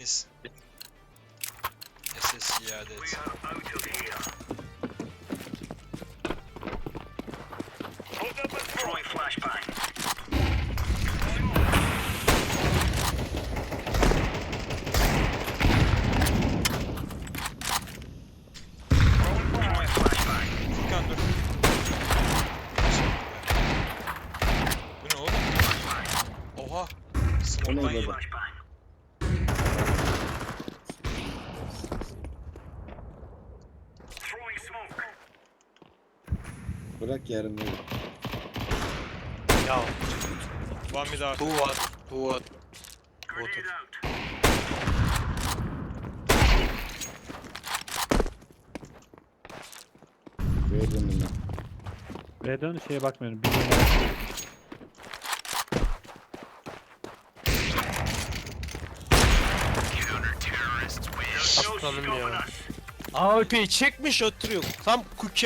Biz SS iade et. Throwing flashbang. Throwing flashbang. Furkan dur. Bu ne oğlum? Oha. Smoke'dan baba? Bırak yarın öyle. Ya One mid bu var, bu var. Out. Verdim bunu. Ve dön şeye bakmıyorum. Bir numara. Aslanım ya. AWP'yi çekmiş oturuyor. Tam cookie